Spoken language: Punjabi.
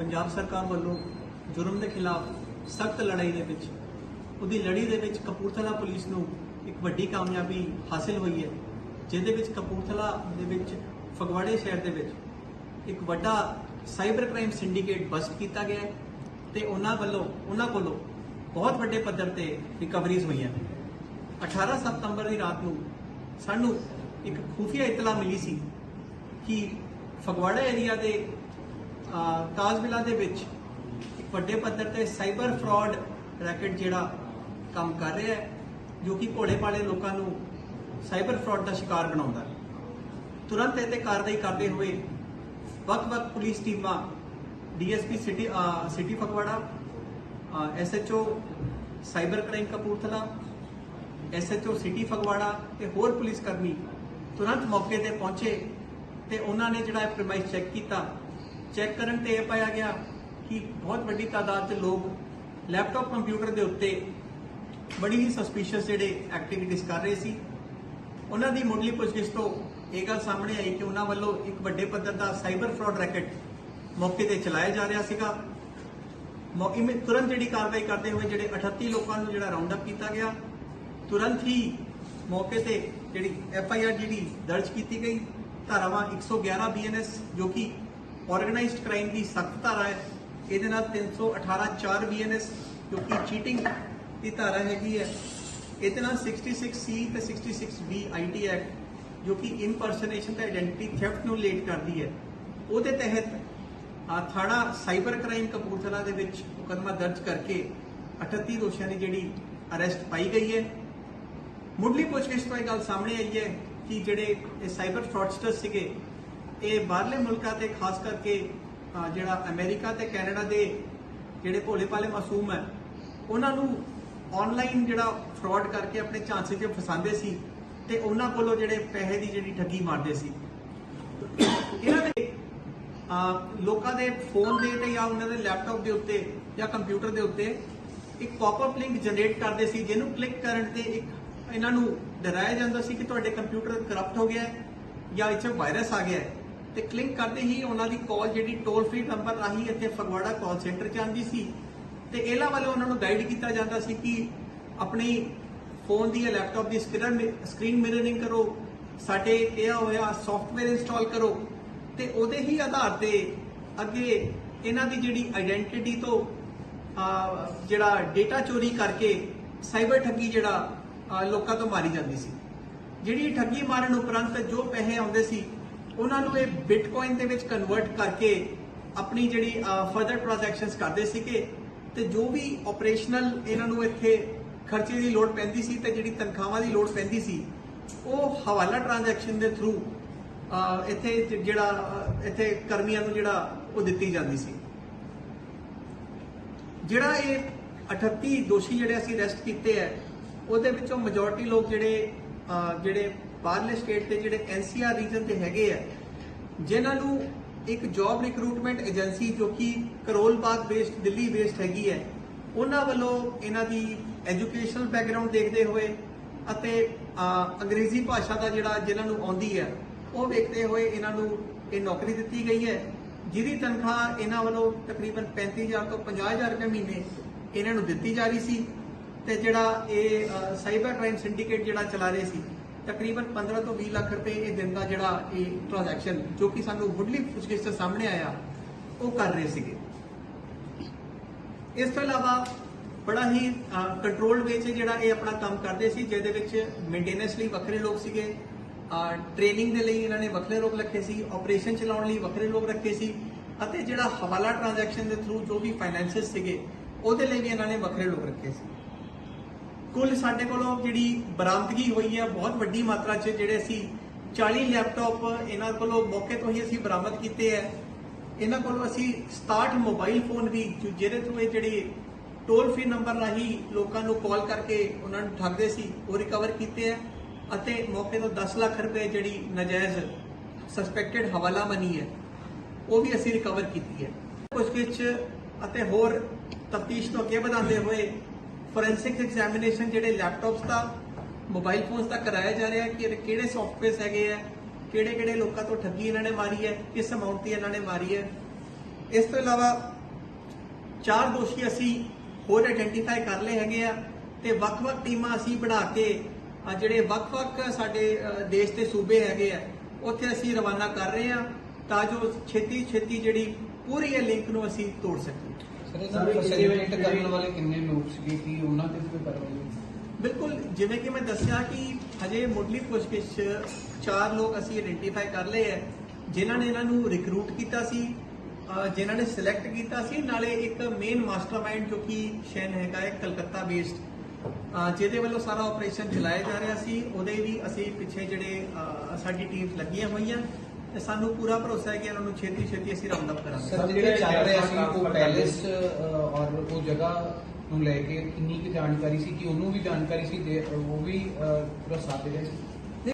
ਪੰਜਾਬ ਸਰਕਾਰ ਵੱਲੋਂ ਜੁਰਮ ਦੇ ਖਿਲਾਫ ਸਖਤ ਲੜਾਈ ਦੇ ਵਿੱਚ, ਉਹਦੀ ਲੜੀ ਦੇ ਵਿੱਚ ਕਪੂਰਥਲਾ ਪੁਲਿਸ ਨੂੰ ਇੱਕ ਵੱਡੀ ਕਾਮਯਾਬੀ ਹਾਸਲ ਹੋਈ ਹੈ, ਜਿਹਦੇ ਵਿੱਚ ਕਪੂਰਥਲਾ ਦੇ ਵਿੱਚ, ਫਗਵਾੜੇ ਸ਼ਹਿਰ ਦੇ ਵਿੱਚ ਇੱਕ ਵੱਡਾ ਸਾਈਬਰ ਕ੍ਰਾਈਮ ਸਿੰਡੀਕੇਟ ਬਸਟ ਕੀਤਾ ਗਿਆ ਹੈ ਤੇ ਉਹਨਾਂ ਵੱਲੋਂ, ਉਹਨਾਂ ਕੋਲੋਂ ਬਹੁਤ ਵੱਡੇ ਪੱਧਰ ਤੇ ਰਿਕਵਰੀਜ਼ ਹੋਈਆਂ ਨੇ। 18 ਸਤੰਬਰ ਦੀ ਰਾਤ ਨੂੰ ਸਾਨੂੰ ਇੱਕ ਖੂਫੀਆ ਇਤਲਾ ਮਿਲੀ ਸੀ ਕਿ ਫਗਵਾੜਾ ਏਰੀਆ ਦੇ ਅਹ, ਕਾਜ਼ਮਿਲਾ ਦੇ ਵਿੱਚ ਇੱਕ ਵੱਡੇ ਪੱਧਰ ਤੇ ਸਾਈਬਰ ਫਰਾਡ ਰੈਕਟ ਜਿਹੜਾ ਕੰਮ ਕਰ ਰਿਹਾ ਹੈ ਜੋ ਕਿ ਭੋਲੇ ਭਾਲੇ ਲੋਕਾਂ ਨੂੰ ਸਾਈਬਰ ਫਰਾਡ ਦਾ ਸ਼ਿਕਾਰ ਬਣਾਉਂਦਾ ਹੈ। ਤੁਰੰਤ ਇਹ ਤੇ ਕਾਰਵਾਈ ਕਰਦੇ ਹੋਏ ਵੱਖ-ਵੱਖ ਪੁਲਿਸ ਟੀਮਾਂ DSP city uh, city Phagwara SHO cyber crime Kapurthala SHO city Phagwara ਤੇ ਹੋਰ ਪੁਲਿਸ ਕਰਮੀ ਤੁਰੰਤ ਮੌਕੇ ਤੇ ਪਹੁੰਚੇ ਤੇ ਉਹਨਾਂ ਨੇ ਜਿਹੜਾ ਪ੍ਰਮਾਈਸ ਚੈੱਕ ਕੀਤਾ ਚੈੱਕ ਕਰਨ ਤੇ ਇਹ ਪਾਇਆ ਗਿਆ ਕਿ ਬਹੁਤ ਵੱਡੀ ਤਾਦਾਦ 'ਚ ਲੋਕ ਲੈਪਟਾਪ ਕੰਪਿਊਟਰ ਦੇ ਉੱਤੇ ਬੜੀ ਹੀ ਸਸਪੀਸ਼ੀਅਸ ਜਿਹੜੇ ਐਕਟੀਵਿਟੀਜ਼ ਕਰ ਰਹੇ ਸੀ। ਉਹਨਾਂ ਦੀ ਮੁੱਢਲੀ ਪੁੱਛਗਿੱਛ ਤੋਂ ਇਹ ਗੱਲ ਸਾਹਮਣੇ ਆਈ ਕਿ ਉਹਨਾਂ ਵੱਲੋਂ ਇੱਕ ਵੱਡੇ ਪੱਧਰ ਦਾ ਸਾਈਬਰ ਫਰਾਡ ਰੈਕਟ ਮੌਕੇ ਤੇ ਚਲਾਇਆ ਜਾ ਰਿਹਾ ਸੀਗਾ। ਮੌਕੇ 'ਤੇ ਤੁਰੰਤ ਜਿਹੜੀ ਕਾਰਵਾਈ ਕਰਦੇ ਹੋਏ ਜਿਹੜੇ 38 ਲੋਕਾਂ ਨੂੰ ਜਿਹੜਾ ਰਾਉਂਡ ਅਪ ਕੀਤਾ ਗਿਆ, ਤੁਰੰਤ ਹੀ ਮੌਕੇ ਤੇ ਜਿਹੜੀ ਐਫ ਆਈ ਆਰ ਜਿਹੜੀ ਦਰਜ ਕੀਤੀ ਗਈ। ਧਾਰਾਵਾਂ 111 ਬੀਐਨਐਸ ਜੋ ਕਿ ਆਰਗੇਨਾਈਜ਼ਡ ਕ੍ਰਾਈਮ ਦੀ ਸਖਤ ਧਾਰਾ ਹੈ। ਇਹਦੇ ਨਾਲ 318 4 ਬੀਐਨਐਸ ਜੋ ਕਿ ਚੀਟਿੰਗ ਦੀ ਧਾਰਾ ਹੈਗੀ ਹੈ। ਇਹਦੇ ਨਾਲ 66 ਸੀ ਤੇ 66 ਬੀ ਆਈਟੀ ਐਕਟ, ਜੋ ਕਿ ਇਨਪਰਸਨੇਸ਼ਨ ਤੇ ਆਇਡੈਂਟੀ ਥੈਫਟ ਨੂੰ ਲੇਟ ਕਰਦੀ ਹੈ। ਉਹਦੇ ਤਹਿਤ ਥਾਣਾ ਸਾਈਬਰ ਕ੍ਰਾਈਮ ਕਪੂਰਥਲਾ ਦੇ ਵਿੱਚ ਮੁਕੱਦਮਾ ਦਰਜ ਕਰਕੇ 38 ਦੋਸ਼ੀਆਂ ਦੀ ਜਿਹੜੀ ਅਰੈਸਟ ਪਾਈ ਗਈ ਹੈ। ਮੁੱਢਲੀ ਪੁੱਛਗਿੱਛ ਤੋਂ ਇਹ ਗੱਲ ਸਾਹਮਣੇ ਆਈ ਹੈ ਕਿ ਜਿਹੜੇ ਇਹ ਸਾਈਬਰ ਫਰਾਡਸਟਰ ਸੀਗੇ ਇਹ ਬਾਹਰਲੇ ਮੁਲਕਾਂ ਤੇ ਖਾਸ ਕਰਕੇ ਜਿਹੜਾ ਅਮਰੀਕਾ ਤੇ ਕੈਨੇਡਾ ਦੇ ਜਿਹੜੇ ਭੋਲੇ ਭਾਲੇ ਮਾਸੂਮ ਹੈ, ਉਹਨਾਂ ਨੂੰ ਆਨਲਾਈਨ ਜਿਹੜਾ ਫਰਾਡ ਕਰਕੇ ਆਪਣੇ ਝਾਂਸੇ 'ਚ ਫਸਾਉਂਦੇ ਸੀ ਤੇ ਉਹਨਾਂ ਕੋਲੋਂ ਜਿਹੜੇ ਪੈਸੇ ਦੀ ਜਿਹੜੀ ਠੱਗੀ ਮਾਰਦੇ ਸੀ। ਇਹਨਾਂ ਨੇ ਲੋਕਾਂ ਦੇ ਫੋਨ ਦੇ ਤੇ ਜਾਂ ਉਹਨਾਂ ਦੇ ਲੈਪਟਾਪ ਦੇ ਉੱਤੇ ਜਾਂ ਕੰਪਿਊਟਰ ਦੇ ਉੱਤੇ ਇੱਕ ਪੌਪਅਪ ਲਿੰਕ ਜਨਰੇਟ ਕਰਦੇ ਸੀ, ਜਿਹਨੂੰ ਕਲਿੱਕ ਕਰਨ ਤੇ ਇੱਕ ਇਹਨਾਂ ਨੂੰ ਡਰਾਇਆ ਜਾਂਦਾ ਸੀ ਕਿ ਤੁਹਾਡੇ ਕੰਪਿਊਟਰ ਕਰਪਟ ਹੋ ਗਿਆ ਹੈ ਜਾਂ ਇੱਥੇ ਵਾਇਰਸ ਆ ਗਿਆ ਹੈ। ਤੇ ਕਲਿੱਕ ਕਰਦੇ ਹੀ ਉਹਨਾਂ ਦੀ ਕਾਲ ਜਿਹੜੀ ਟੋਲ ਫ੍ਰੀ ਨੰਬਰ ਰਾਹੀਂ ਇੱਥੇ ਫਗਵਾੜਾ ਕਾਲ ਸੈਂਟਰ 'ਚ ਆਉਂਦੀ ਸੀ। ਤੇ ਇਹਨਾਂ ਵੱਲੋਂ ਉਹਨਾਂ ਨੂੰ ਗਾਈਡ ਕੀਤਾ ਜਾਂਦਾ ਸੀ ਕਿ ਆਪਣੀ ਫੋਨ ਦੀ ਜਾਂ ਲੈਪਟਾਪ ਦੀ ਸਕਰੀਨ ਸਕਰੀਨ ਮਿਰਰਿੰਗ ਕਰੋ, ਸਾਡੇ ਕਿਹਾ ਹੋਇਆ ਸੌਫਟਵੇਅਰ ਇੰਸਟਾਲ ਕਰੋ ਤੇ ਉਹਦੇ ਹੀ ਆਧਾਰ ਤੇ ਅੱਗੇ ਇਹਨਾਂ ਦੀ ਜਿਹੜੀ ਆਇਡੈਂਟੀਟੀ ਤੋਂ ਜਿਹੜਾ ਡੇਟਾ ਚੋਰੀ ਕਰਕੇ ਸਾਈਬਰ ਠੱਗੀ ਜਿਹੜਾ ਲੋਕਾਂ ਤੋਂ ਮਾਰੀ ਜਾਂਦੀ ਸੀ। ਜਿਹੜੀ ਠੱਗੀ ਮਾਰਨ ਉਪਰੰਤ ਜੋ ਪੈਸੇ ਆਉਂਦੇ ਸੀ ਉਹਨਾਂ ਨੂੰ ਇਹ ਬਿਟਕੋਇਨ ਦੇ ਵਿੱਚ ਕਨਵਰਟ ਕਰਕੇ ਆਪਣੀ ਜਿਹੜੀ ਫਰਦਰ ਟ੍ਰਾਂਜੈਕਸ਼ਨਸ ਕਰਦੇ ਸੀਗੇ ਤੇ ਜੋ ਵੀ ਆਪਰੇਸ਼ਨਲ ਇਹਨਾਂ ਨੂੰ ਇੱਥੇ ਖਰਚੇ ਦੀ ਲੋੜ ਪੈਂਦੀ ਸੀ ਤੇ ਜਿਹੜੀ ਤਨਖਾਹਾਂ ਦੀ ਲੋੜ ਪੈਂਦੀ ਸੀ, ਉਹ ਹਵਾਲਾ ਟ੍ਰਾਂਜੈਕਸ਼ਨ ਦੇ ਥਰੂ ਇੱਥੇ ਜਿਹੜਾ ਇੱਥੇ ਕਰਮੀਆਂ ਨੂੰ ਜਿਹੜਾ ਉਹ ਦਿੱਤੀ ਜਾਂਦੀ ਸੀ। ਜਿਹੜਾ ਇਹ 38 ਦੋਸ਼ੀ ਜਿਹੜੇ ਅਸੀਂ ਅਰੈਸਟ ਕੀਤੇ ਹੈ, ਉਹਦੇ ਵਿੱਚੋਂ ਮੈਜੋਰਟੀ ਲੋਕ ਜਿਹੜੇ ਜਿਹੜੇ ਬਾਹਰਲੇ ਸਟੇਟ ਦੇ ਜਿਹੜੇ ਐਨਸੀਆਰ ਰੀਜਨ ਤੇ ਹੈਗੇ ਆ, ਜਿਨ੍ਹਾਂ ਨੂੰ ਇੱਕ ਜੌਬ ਰਿਕਰੂਟਮੈਂਟ ਏਜੰਸੀ ਜੋ ਕਿ ਕਰੋਲਬਾਗ ਬੇਸਡ ਦਿੱਲੀ ਬੇਸਡ ਹੈਗੀ ਹੈ, ਉਹਨਾਂ ਵੱਲੋਂ ਇਹਨਾਂ ਦੀ ਐਜੂਕੇਸ਼ਨਲ ਬੈਕਗ੍ਰਾਉਂਡ ਦੇਖਦੇ ਹੋਏ ਅਤੇ ਅੰਗਰੇਜ਼ੀ ਭਾਸ਼ਾ ਦਾ ਜਿਹੜਾ ਜਿਨ੍ਹਾਂ ਨੂੰ ਆਉਂਦੀ ਹੈ, ਉਹ ਵੇਖਦੇ ਹੋਏ ਇਹਨਾਂ ਨੂੰ ਇਹ ਨੌਕਰੀ ਦਿੱਤੀ ਗਈ ਹੈ, ਜਿਹਦੀ ਤਨਖਾਹ ਇਹਨਾਂ ਵੱਲੋਂ ਤਕਰੀਬਨ 35000 ਤੋਂ 50000 ਰੁਪਏ ਮਹੀਨੇ ਇਹਨਾਂ ਨੂੰ ਦਿੱਤੀ ਜਾ ਰਹੀ ਸੀ ਤੇ ਜਿਹੜਾ ਇਹ ਸਾਈਬਰ ਕ੍ਰਾਈਮ ਸਿੰਡੀਕੇਟ ਜਿਹੜਾ ਚਲਾ ਰਹੇ ਸੀ ਤਕਰੀਬਨ 15 ਤੋਂ 20 ਲੱਖ ਰੁਪਏ ਇਹ ਦਿਨ ਦਾ ਜਿਹੜਾ ਇਹ ਟ੍ਰਾਂਜੈਕਸ਼ਨ ਜੋ ਕਿ ਸਾਨੂੰ ਮੁੱਢਲੀ ਪੁੱਛਗਿੱਛ ਤੋਂ ਸਾਹਮਣੇ ਆਇਆ, ਉਹ ਕਰ ਰਹੇ ਸੀਗੇ। ਇਸ ਤੋਂ ਇਲਾਵਾ ਬੜਾ ਹੀ ਕੰਟਰੋਲਡ ਵੇ 'ਚ ਜਿਹੜਾ ਇਹ ਆਪਣਾ ਕੰਮ ਕਰਦੇ ਸੀ, ਜਿਹਦੇ ਵਿੱਚ ਮੇਨਟੇਨੈਂਸ ਲਈ ਵੱਖਰੇ ਲੋਕ ਸੀਗੇ ਟ੍ਰੇਨਿੰਗ ਦੇ ਲਈ ਇਹਨਾਂ ਨੇ ਵੱਖਰੇ ਲੋਕ ਰੱਖੇ ਸੀ ਆਪਰੇਸ਼ਨ ਚਲਾਉਣ ਲਈ ਵੱਖਰੇ ਲੋਕ ਰੱਖੇ ਸੀ, ਅਤੇ ਜਿਹੜਾ ਹਵਾਲਾ ਟ੍ਰਾਂਜੈਕਸ਼ਨ ਦੇ ਥਰੂ ਜੋ ਵੀ ਫਾਈਨੈਂਸਸ ਸੀਗੇ, ਉਹਦੇ ਲਈ ਵੀ ਇਹਨਾਂ ਨੇ ਵੱਖਰੇ ਲੋਕ ਰੱਖੇ ਸੀ। ਕੁੱਲ ਸਾਡੇ ਕੋਲੋਂ ਜਿਹੜੀ ਬਰਾਮਦਗੀ ਹੋਈ ਹੈ, ਬਹੁਤ ਵੱਡੀ ਮਾਤਰਾ 'ਚ ਜਿਹੜੇ ਅਸੀਂ 40 ਲੈਪਟਾਪ ਇਹਨਾਂ ਕੋਲੋਂ ਮੌਕੇ ਤੋਂ ਹੀ ਅਸੀਂ ਬਰਾਮਦ ਕੀਤੇ ਹੈ। ਇਹਨਾਂ ਕੋਲੋਂ ਅਸੀਂ 67 ਮੋਬਾਈਲ ਫੋਨ ਵੀ ਜਿਹਦੇ ਤੋਂ ਇਹ ਜਿਹੜੇ ਟੋਲ ਫ੍ਰੀ ਨੰਬਰ ਰਾਹੀਂ ਲੋਕਾਂ ਨੂੰ ਕਾਲ ਕਰਕੇ ਉਹਨਾਂ ਨੂੰ ਠੱਗਦੇ ਸੀ, ਉਹ ਰਿਕਵਰ ਕੀਤੇ ਹੈ ਅਤੇ ਮੌਕੇ ਤੋਂ 10 ਲੱਖ ਰੁਪਏ ਜਿਹੜੀ ਨਜਾਇਜ਼ ਸਸਪੈਕਟਡ ਹਵਾਲਾ ਮਨੀ ਹੈ, ਉਹ ਵੀ ਅਸੀਂ ਰਿਕਵਰ ਕੀਤੀ ਹੈ। ਪੁੱਛਗਿੱਛ ਅਤੇ ਹੋਰ ਤਫਤੀਸ਼ ਨੂੰ ਅੱਗੇ ਵਧਾਉਂਦੇ ਹੋਏ ਫੋਰੈਂਸਿਕ ਐਗਜ਼ਾਮੀਨੇਸ਼ਨ ਜਿਹੜੇ ਲੈਪਟਾਪਸ ਦਾ ਮੋਬਾਈਲ ਫੋਨਸ ਦਾ ਕਰਾਇਆ ਜਾ ਰਿਹਾ ਕਿ ਇਹ ਕਿਹੜੇ ਸੌਫਟਵੇਅਰਸ ਹੈਗੇ ਆ ਕਿਹੜੇ ਕਿਹੜੇ ਲੋਕਾਂ ਤੋਂ ਠੱਗੀ ਇਹਨਾਂ ਨੇ ਮਾਰੀ ਹੈ, ਕਿਸ ਅਮਾਉਂਟ ਦੀ ਇਹਨਾਂ ਨੇ ਮਾਰੀ ਹੈ। ਇਸ ਤੋਂ ਇਲਾਵਾ ਚਾਰ ਦੋਸ਼ੀ ਅਸੀਂ ਹੋਰ ਆਇਡੈਂਟੀਫਾਈ ਕਰ ਲਏ ਹੈਗੇ ਆ ਤੇ ਵੱਖ-ਵੱਖ ਟੀਮਾਂ ਅਸੀਂ ਬਣਾ ਕੇ ਜਿਹੜੇ ਵੱਖ-ਵੱਖ ਸਾਡੇ ਦੇਸ਼ ਦੇ ਸੂਬੇ ਹੈਗੇ ਆ, ਉੱਥੇ ਅਸੀਂ ਰਵਾਨਾ ਕਰ ਰਹੇ ਆ ਤਾਂ ਜੋ ਛੇਤੀ ਛੇਤੀ ਜਿਹੜੀ ਪੂਰੀ ਇਹ ਲਿੰਕ ਨੂੰ ਅਸੀਂ ਤੋੜ ਸਕੀਏ। ਸਰ ਇਹਨਾਂ ਨੂੰ ਫੈਸਿਲਿਟੇਟ ਕਰਨ ਵਾਲੇ ਕਿੰਨੇ ਲੋਕ ਸੀਗੇ? ਕਿ ਉਹਨਾਂ ਤੇ ਕੋਈ ਕਾਰਵਾਈ ਬਿਲਕੁਲ, ਜਿਵੇਂ ਕਿ ਮੈਂ ਦੱਸਿਆ ਕਿ ਹਜੇ ਮੁੱਢਲੀ ਪੁੱਛਗਿੱਛ ਚਾਰ ਲੋਕ ਅਸੀਂ ਆਇਡੈਂਟੀਫਾਈ ਕਰ ਲਏ ਹੈ, ਜਿਨ੍ਹਾਂ ਨੇ ਇਹਨਾਂ ਨੂੰ ਰਿਕਰੂਟ ਕੀਤਾ ਸੀ ਜਿਨ੍ਹਾਂ ਨੇ ਸਿਲੈਕਟ ਕੀਤਾ ਸੀ, ਨਾਲੇ ਇੱਕ ਮੇਨ ਮਾਸਟਰਮਾਈਂਡ ਜੋ ਕਿ ਸ਼ੈਨ ਹੈਗਾ ਹੈ, ਕਲਕੱਤਾ ਬੇਸਡ ਜਿਹਦੇ ਵੱਲੋਂ ਸਾਰਾ ਆਪਰੇਸ਼ਨ ਚਲਾਇਆ ਜਾ ਰਿਹਾ ਸੀ, ਉਹਦੇ ਵੀ ਅਸੀਂ ਪਿੱਛੇ ਜਿਹੜੇ ਸਾਡੀ ਟੀਮਸ ਲੱਗੀਆਂ ਹੋਈਆਂ ਤੇ ਸਾਨੂੰ ਪੂਰਾ ਭਰੋਸਾ ਹੈ ਕਿ ਇਹਨਾਂ ਨੂੰ ਛੇਤੀ ਛੇਤੀ ਅਸੀਂ ਰਾਉਂਡ ਅਪ ਕਰਾਂਗੇ। ਸਰ ਜਿਹੜੇ ਚੱਲ ਰਿਹਾ ਸੀ ਉਹ ਪੈਲੇਸ ਔਰ ਉਹ ਜਗ੍ਹਾ ਨੂੰ ਲੈ ਕੇ ਕਿੰਨੀ ਕੁ ਜਾਣਕਾਰੀ ਸੀ ਕਿ ਉਹਨੂੰ ਵੀ ਜਾਣਕਾਰੀ ਸੀ ਤੇ ਉਹ ਵੀ ਪੂਰਾ ਸਾਥ ਦੇ ਰਿਹਾ ਸੀ?